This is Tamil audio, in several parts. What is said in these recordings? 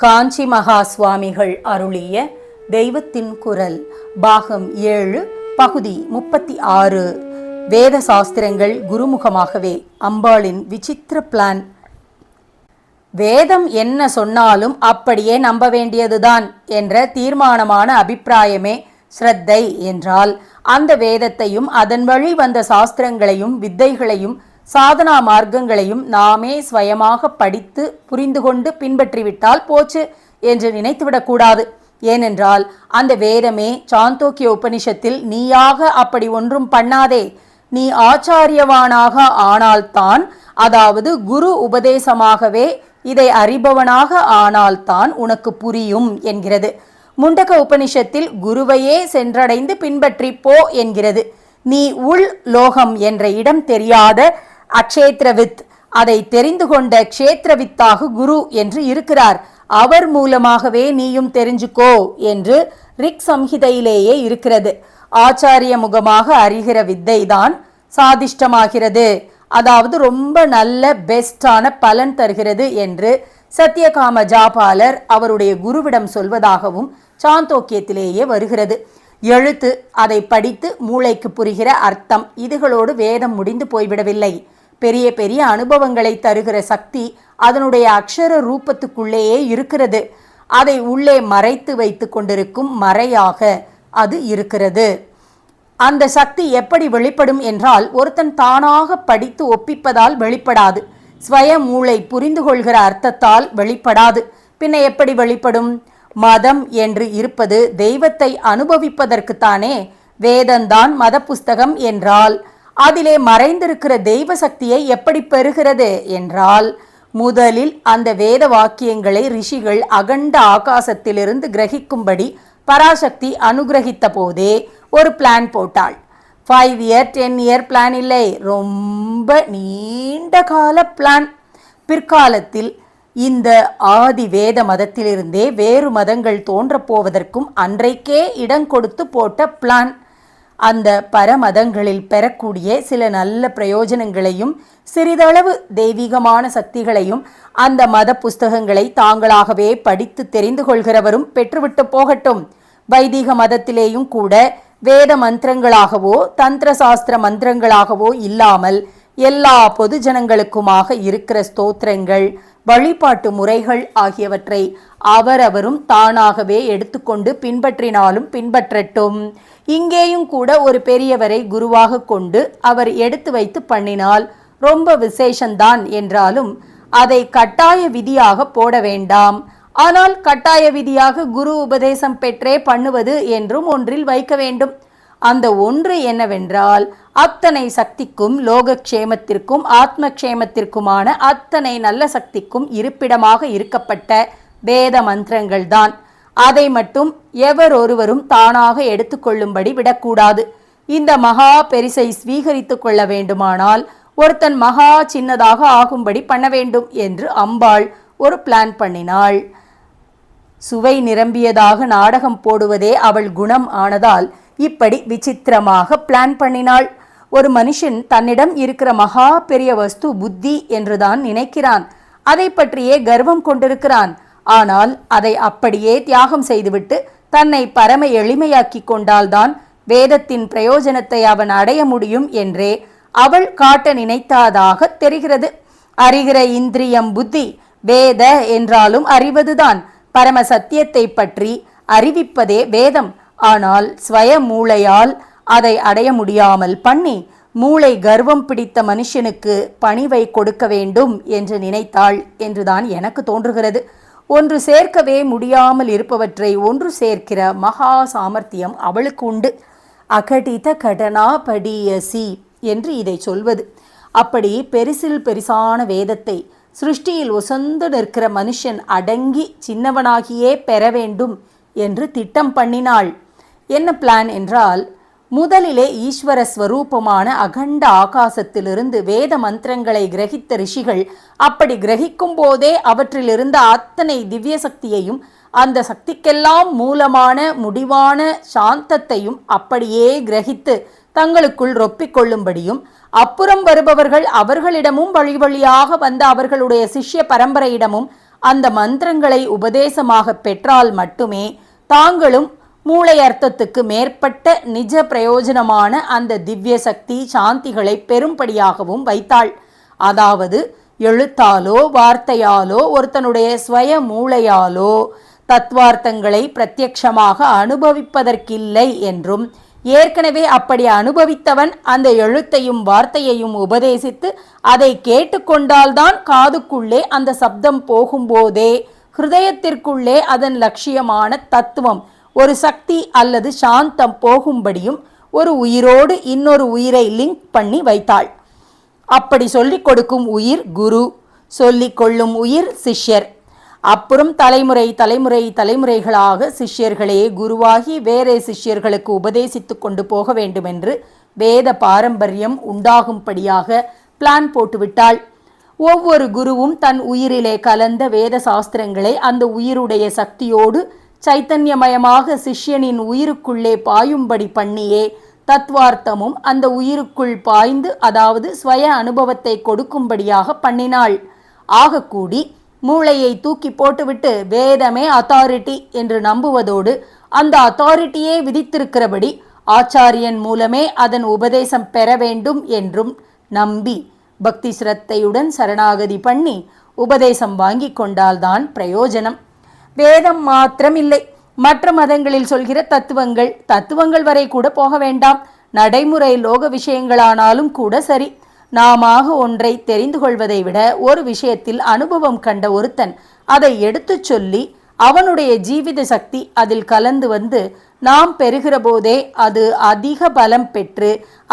காஞ்சி மகா சுவாமிகள் அருளிய தெய்வத்தின் குரல் பாகம் ஏழு பகுதி முப்பத்தி ஆறு. வேத சாஸ்திரங்கள் குருமுகமாகவே அம்பாளின் விசித்திர பிளான் வேதம் என்ன சொன்னாலும் அப்படியே நம்ப வேண்டியதுதான் என்ற தீர்மானமான அபிப்பிராயமே ஸ்ரத்தை என்றால் அந்த வேதத்தையும் அதன் வழி வந்த சாஸ்திரங்களையும் வித்தைகளையும் சாதனா மார்க்கங்களையும் நாமே ஸ்வயமாக படித்து புரிந்து கொண்டு பின்பற்றிவிட்டால் போச்சு என்று நினைத்துவிடக்கூடாது ஏனென்றால் அந்த வேதமே சாந்தோக்கிய உபனிஷத்தில் நீயாக அப்படி ஒன்றும் பண்ணாதே. நீ ஆச்சாரியவானாக ஆனால்தான் அதாவது குரு உபதேசமாகவே இதை அறிபவனாக ஆனால்தான் உனக்கு புரியும் என்கிறது. முண்டக உபனிஷத்தில் குருவையே சென்றடைந்து பின்பற்றி போ என்கிறது. நீ உள் லோகம் என்ற இடம் தெரியாத அக்ஷேத்ரவித் அதை தெரிந்து கொண்ட க்ஷேத்ரவித்தாக குரு என்று இருக்கிறார். அவர் மூலமாகவே நீயும் தெரிஞ்சுக்கோ என்று ரிக் சம்ஹிதையிலேயே இருக்கிறது. ஆச்சாரிய முகமாக அறிகிற வித்தைதான் சாதிஷ்டமாகிறது. அதாவது ரொம்ப நல்ல பெஸ்டான பலன் தருகிறது என்று சத்தியகாம ஜாபாலர் அவருடைய குருவிடம் சொல்வதாகவும் சாந்தோக்கியத்திலேயே வருகிறது. எழுத்து அதை படித்து மூளைக்கு புரிகிற அர்த்தம் இதுகளோடு வேதம் முடிந்து போய்விடவில்லை. பெரிய பெரிய அனுபவங்களை தருகிற சக்தி அதனுடைய அக்ஷர ரூபத்துக்குள்ளேயே இருக்கிறது. அதை உள்ளே மறைத்து வைத்து கொண்டிருக்கும் மறையாக அது இருக்கிறது. அந்த சக்தி எப்படி வெளிப்படும் என்றால் ஒருத்தன் தானாக படித்து ஒப்பிப்பதால் வெளிப்படாது. ஸ்வய மூளை புரிந்து கொள்கிற அர்த்தத்தால் வெளிப்படாது. பின்ன எப்படி வெளிப்படும்? மதம் என்று இருப்பது தெய்வத்தை அனுபவிப்பதற்குத்தானே. வேதந்தான் மத புஸ்தகம் என்றால் அதிலே மறைந்திருக்கிற தெய்வ சக்தியை எப்படி பெறுகிறது என்றால் முதலில் அந்த வேத வாக்கியங்களை ரிஷிகள் அகண்ட ஆகாசத்திலிருந்து கிரகிக்கும்படி பராசக்தி அனுகிரகித்த போதே ஒரு பிளான் போட்டாள். Five year ten year plan இல்லை ரொம்ப நீண்ட கால பிளான் பிற்காலத்தில் இந்த ஆதி வேத மதத்திலிருந்தே வேறு மதங்கள் தோன்றப் போவதற்கும் அன்றைக்கே இடம் கொடுத்து போட்ட பிளான் அந்த பரமதங்களில் பெறக்கூடிய சில நல்ல பிரயோஜனங்களையும் சிறிதளவு தெய்வீகமான சக்திகளையும் அந்த மத புஸ்தகங்களை தாங்களாகவே படித்து தெரிந்து கொள்கிறவரும் பெற்றுவிட்டு போகட்டும். வைதிக மதத்திலேயும் கூட வேத மந்திரங்களாகவோ தந்திர சாஸ்திர மந்திரங்களாகவோ இல்லாமல் எல்லா பொது ஜனங்களுக்குமாக இருக்கிற ஸ்தோத்திரங்கள் வழிபாட்டு முறைகள் ஆகியவற்றை அவரவரும் தானாகவே எடுத்துக்கொண்டு பின்பற்றினாலும் பின்பற்றட்டும். இங்கேயும் கூட ஒரு பெரியவரை குருவாக கொண்டு அவர் எடுத்து வைத்து பண்ணினால் ரொம்ப விசேஷந்தான் என்றாலும் அதை கட்டாய விதியாக போட வேண்டாம். ஆனால் கட்டாய விதியாக குரு உபதேசம் பெற்றே பண்ணுவது என்றும் ஒன்றில் வைக்க வேண்டும். அந்த ஒன்று என்னவென்றால் அத்தனை சக்திக்கும் லோகக்ஷேமத்திற்கும் ஆத்மக்ஷேமத்திற்குமான அத்தனை நல்ல சக்திக்கும் இருப்பிடமாக இருக்கப்பட்ட வேத மந்திரங்கள் தான் அதை மட்டும் எவரொருவரும் தானாக எடுத்துக்கொள்ளும்படி விடக்கூடாது. இந்த மகா பெரிசை ஸ்வீகரித்து கொள்ள வேண்டுமானால் ஒருத்தன் மகா சின்னதாக ஆகும்படி பண்ண வேண்டும் என்று அம்பாள் ஒரு பிளான் பண்ணினாள். சுவை நிரம்பியதாக நாடகம் போடுவதே அவள் குணம் ஆனதால் இப்படி விசித்திரமாக பிளான் பண்ணினாள். ஒரு மனுஷன் தன்னிடம் இருக்கிற மகா பெரிய வஸ்து புத்தி என்றுதான் நினைக்கிறான். அதை பற்றியே கர்வம் கொண்டிருக்கிறான். ஆனால் அதை அப்படியே தியாகம் செய்துவிட்டு தன்னை பரம எளிமையாக்கி கொண்டால்தான் வேதத்தின் பிரயோஜனத்தை அவன் அடைய முடியும் என்றே அவள் காட்ட நினைத்தாதாக தெரிகிறது. அறிகிற இந்திரியம் புத்தி வேத என்றாலும் அறிவதுதான். பரம சத்தியத்தை பற்றி அறிவிப்பதே வேதம். ஆனால் ஸ்வய மூளையால் அதை அடைய முடியாமல் பண்ணி மூளை கர்வம் பிடித்த மனுஷனுக்கு பணிவை கொடுக்க வேண்டும் என்று நினைத்தாள் என்றுதான் எனக்கு தோன்றுகிறது. ஒன்று சேர்க்கவே முடியாமல் இருப்பவற்றை ஒன்று சேர்க்கிற மகா சாமர்த்தியம் அவளுக்கு உண்டு. அகடித கடனா படியசி என்று இதை சொல்வது. அப்படி பெரிசில் பெரிசான வேதத்தை சிருஷ்டியில் உசந்து நிற்கிற மனுஷன் அடங்கி சின்னவனாகியே பெற வேண்டும் என்று திட்டம் பண்ணினாள். என்ன பிளான் என்றால் முதலிலே ஈஸ்வர ஸ்வரூபமான அகண்ட ஆகாசத்திலிருந்து வேத மந்திரங்களை கிரகித்த ரிஷிகள் அப்படி கிரகிக்கும் போதே அவற்றிலிருந்த அத்தனை திவ்ய சக்தியையும் அந்த சக்திக்கெல்லாம் மூலமான முடிவான சாந்தத்தையும் அப்படியே கிரகித்து தங்களுக்குள் ரொப்பிக் கொள்ளும்படியும் அப்புறம் வருபவர்கள் அவர்களிடமும் வழி வழியாக வந்த அவர்களுடைய சிஷ்ய பரம்பரையிடமும் அந்த மந்திரங்களை உபதேசமாக பெற்றால் மட்டுமே தாங்களும் மூளை அர்த்தத்துக்கு மேற்பட்ட நிஜ பிரயோஜனமான அந்த திவ்ய சக்தி சாந்திகளை பெரும்படியாகவும் வைத்தாள். அதாவது எழுத்தாலோ வார்த்தையாலோ ஒருத்தனுடைய ஸ்வய மூளையாலோ தத்வார்த்தங்களை பிரத்யக்ஷமாக அனுபவிப்பதற்கில்லை என்றும் ஏற்கனவே அப்படி அனுபவித்தவன் அந்த எழுத்தையும் வார்த்தையையும் உபதேசித்து அதை கேட்டுக்கொண்டால்தான் காதுக்குள்ளே அந்த சப்தம் போகும்போதே ஹிருதயத்திற்குள்ளே அதன் லட்சியமான தத்துவம் ஒரு சக்தி அல்லது சாந்தம் போகும்படியும் ஒரு உயிரோடு இன்னொரு உயிரை லிங்க் பண்ணி வைத்தாள். அப்படி சொல்லிக் கொடுக்கும் உயிர் குரு சொல்லிக் கொள்ளும் உயிர் சிஷ்யர். அப்புறம் தலைமுறை தலைமுறை தலைமுறைகளாக சிஷ்யர்களே குருவாகி வேறே சிஷ்யர்களுக்கு உபதேசித்து கொண்டு போக வேண்டுமென்று வேத பாரம்பரியம் உண்டாகும்படியாக பிளான் போட்டுவிட்டாள். ஒவ்வொரு குருவும் தன் உயிரிலே கலந்த வேத சாஸ்திரங்களை அந்த உயிருடைய சக்தியோடு சைத்தன்யமயமாக சிஷ்யனின் உயிருக்குள்ளே பாயும்படி பண்ணியே தத்வார்த்தமும் அந்த உயிருக்குள் பாய்ந்து அதாவது ஸ்வய அனுபவத்தை கொடுக்கும்படியாக பண்ணினாள். ஆகக்கூடி மூளையை தூக்கி போட்டுவிட்டு வேதமே அத்தாரிட்டி என்று நம்புவதோடு அந்த அத்தாரிட்டியே விதித்திருக்கிறபடி ஆச்சாரியன் மூலமே அதன் உபதேசம் பெற வேண்டும் என்றும் நம்பி பக்தி சிரத்தையுடன் சரணாகதி பண்ணி உபதேசம் வாங்கி கொண்டால்தான் பிரயோஜனம். வேதம் மாத்திரம் இல்லை மற்ற மதங்களில் சொல்கிற தத்துவங்கள் தத்துவங்கள் வரை கூட போக வேண்டாம். நடைமுறை லோக விஷயங்களானாலும் கூட சரி. நாமாக ஒன்றை தெரிந்து கொள்வதை விட ஒரு விஷயத்தில் அனுபவம் கண்ட ஒருத்தன் அதை எடுத்துச் சொல்லி அவனுடைய ஜீவித சக்தி அதில் கலந்து வந்து நாம் பெறுகிற போதே அது அதிக பலம் பெற்று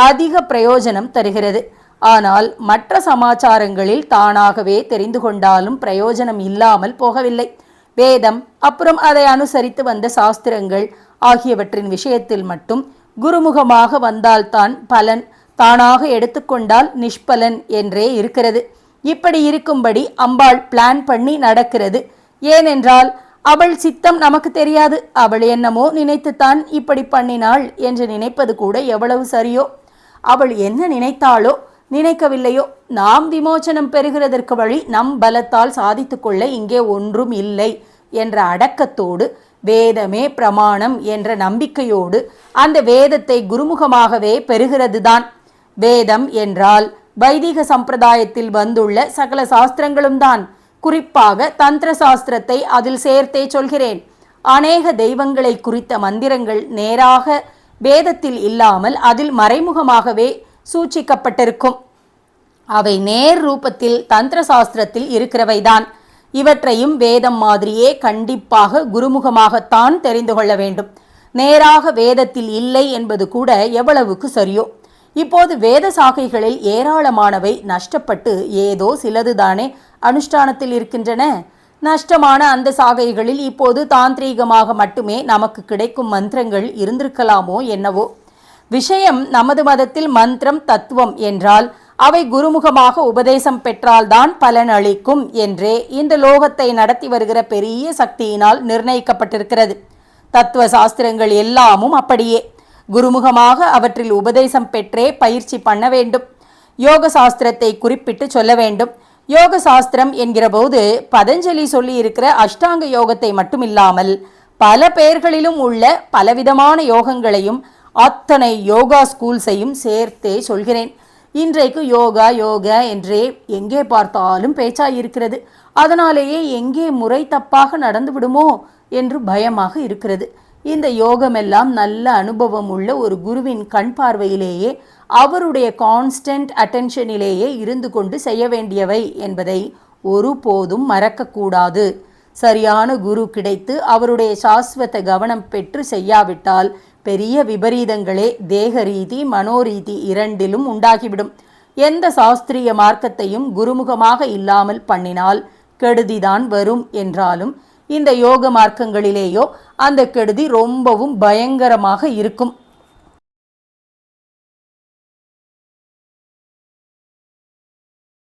அதிக பிரயோஜனம் தருகிறது. ஆனால் மற்ற சமாச்சாரங்களில் தானாகவே தெரிந்து கொண்டாலும் பிரயோஜனம் இல்லாமல் போகவில்லை. வேதம் அப்புறம் அதை அனுசரித்து வந்த சாஸ்திரங்கள் ஆகியவற்றின் விஷயத்தில் மட்டும் குருமுகமாக வந்தால்தான் பலன் தானாக எடுத்துக்கொண்டால் நிஷ்பலன் என்றே இருக்கிறது. இப்படி இருக்கும்படி அம்பாள் பிளான் பண்ணி நடக்கிறது. ஏனென்றால் அவள் சித்தம் நமக்கு தெரியாது. அவள் என்னமோ நினைத்துத்தான் இப்படி பண்ணினாள் என்று நினைப்பது கூட எவ்வளவு சரியோ. அவள் என்ன நினைத்தாளோ நினைக்கவில்லையோ? நாம் விமோச்சனம் பெறுகிறதற்கு வழி நம் பலத்தால் சாதித்துக்கொள்ள இங்கே ஒன்றும் இல்லை என்ற அடக்கத்தோடு வேதமே பிரமாணம் என்ற நம்பிக்கையோடு அந்த வேதத்தை குருமுகமாகவே பெறுகிறதுதான். வேதம் என்றால் வைதிக சம்பிரதாயத்தில் வந்துள்ள சகல சாஸ்திரங்களும் தான். குறிப்பாக தந்திர சாஸ்திரத்தை அதில் சேர்த்தே சொல்கிறேன். அநேக தெய்வங்களை குறித்த மந்திரங்கள் நேராக வேதத்தில் இல்லாமல் அதில் மறைமுகமாகவே சூச்சிக்கப்பட்டிருக்கும். அவை நேர் ரூபத்தில் தந்திர சாஸ்திரத்தில் இருக்கிறவைதான். இவற்றையும் வேதம் மாதிரியே கண்டிப்பாக குருமுகமாகத்தான் தெரிந்து கொள்ள வேண்டும். நேராக வேதத்தில் இல்லை என்பது கூட எவ்வளவுக்கு சரியோ. இப்போது வேத சாகைகளில் ஏராளமானவை நஷ்டப்பட்டு ஏதோ சிலதுதானே அனுஷ்டானத்தில் இருக்கின்றன. நஷ்டமான அந்த சாகைகளில் இப்போது தாந்திரீகமாக மட்டுமே நமக்கு கிடைக்கும் மந்திரங்கள் இருந்திருக்கலாமோ என்னவோ. விஷயம் நமது மதத்தில் மந்திரம் தத்துவம் என்றால் அவை குருமுகமாக உபதேசம் பெற்றால்தான் பலன் அளிக்கும் என்றே இந்த லோகத்தை நடத்தி வருகிற பெரிய சக்தியினால் நிர்ணயிக்கப்பட்டிருக்கிறது. தத்துவ சாஸ்திரங்கள் எல்லாமும் அப்படியே. குருமுகமாக அவற்றில் உபதேசம் பெற்றே பயிற்சி பண்ண வேண்டும். யோக சாஸ்திரத்தை குறிப்பிட்டு சொல்ல வேண்டும். யோக சாஸ்திரம் என்கிற போது பதஞ்சலி சொல்லி இருக்கிற அஷ்டாங்க யோகத்தை மட்டுமில்லாமல் பல பெயர்களிலும் உள்ள பலவிதமான யோகங்களையும் அத்தனை யோகா ஸ்கூல்ஸையும் சேர்த்தே சொல்கிறேன். இன்றைக்கு யோகா யோகா என்றே எங்கே பார்த்தாலும் பேச்சாயிருக்கிறது. அதனாலேயே எங்கே முறை தப்பாக நடந்து விடுமோ என்று பயமாக இருக்கிறது. இந்த யோகமெல்லாம் நல்ல அனுபவம் உள்ள ஒரு குருவின் கண் பார்வையிலேயே அவருடைய கான்ஸ்டன்ட் அட்டென்ஷனிலேயே இருந்து கொண்டு செய்ய வேண்டியவை என்பதை ஒருபோதும் மறக்கக்கூடாது. சரியான குரு கிடைத்து அவருடைய சாஸ்வத கவனம் பெற்று செய்யாவிட்டால் பெரிய விபரீதங்களே தேக ரீதி மனோரீதி இரண்டிலும் உண்டாகிவிடும். எந்த சாஸ்திரிய மார்க்கத்தையும் குருமுகமாக இல்லாமல் பண்ணினால் கெடுதிதான் வரும் என்றாலும் இந்த யோக மார்க்கங்களிலேயோ அந்த கெடுதி ரொம்பவும் பயங்கரமாக இருக்கும்.